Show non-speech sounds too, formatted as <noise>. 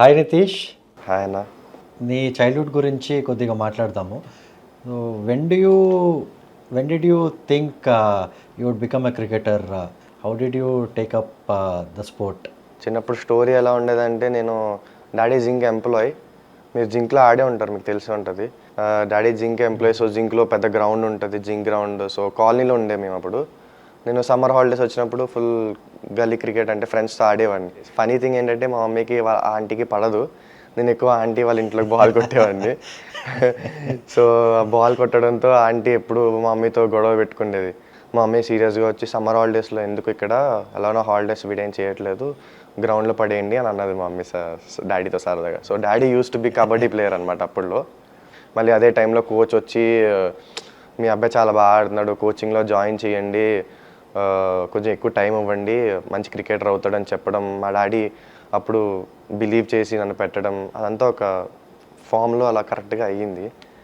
Hi Nitish hi అన్న నీ childhood గురించి కొద్దిగా మాట్లాడదాము. When do you when did you think you would become a cricketer how did you take up the sport చిన్నప్పుడు story ఎలా ఉండేదంటే నేను డాడీ జింక్ ఎంప్లాయ్ మీరు జింక్లో ఆడే ఉంటారు మీకు తెలిసి ఉంటుంది. డాడీ జింక్ ఎంప్లాయ్ సో జింక్లో పెద్ద గ్రౌండ్ ఉంటుంది జింక్ గ్రౌండ్ సో కాలనీలో ఉండే మేము అప్పుడు నేను సమ్మర్ హాలిడేస్ వచ్చినప్పుడు ఫుల్ గల్లీ క్రికెట్ అంటే ఫ్రెండ్స్తో ఆడేవాడిని. ఫనీ థింగ్ ఏంటంటే మా మమ్మీకి వాళ్ళ ఆంటీకి పడదు. నేను ఎక్కువ ఆంటీ వాళ్ళ ఇంట్లోకి బాల్ కొట్టేవాడిని. <laughs> సో బాల్ కొట్టడంతో ఆంటీ ఎప్పుడు మా మమ్మీతో గొడవ పెట్టుకునేది. మా మమ్మీ సీరియస్గా వచ్చి సమ్మర్ హాలిడేస్లో ఎందుకు ఇక్కడ? ఎలానో హాలిడేస్ వీడేం చేయట్లేదు. గ్రౌండ్లో పడేయండి అని అన్నది మా మమ్మీ సార్ డాడీతో సరదాగా. So daddy used to be kabaddi player అనమాట అప్పుడులో. మళ్ళీ అదే టైంలో కోచ్ వచ్చి మీ అబ్బాయి చాలా బాగా ఆడుతున్నాడు. కోచింగ్లో జాయిన్ చేయండి. కొంచెం ఎక్కువ టైం ఇవ్వండి మంచి క్రికెటర్ అవుతాడని చెప్పడం మా డాడీ అప్పుడు బిలీవ్ చేసి నన్ను పెట్టడం అదంతా ఒక ఫామ్లో అలా కరెక్ట్గా అయ్యింది.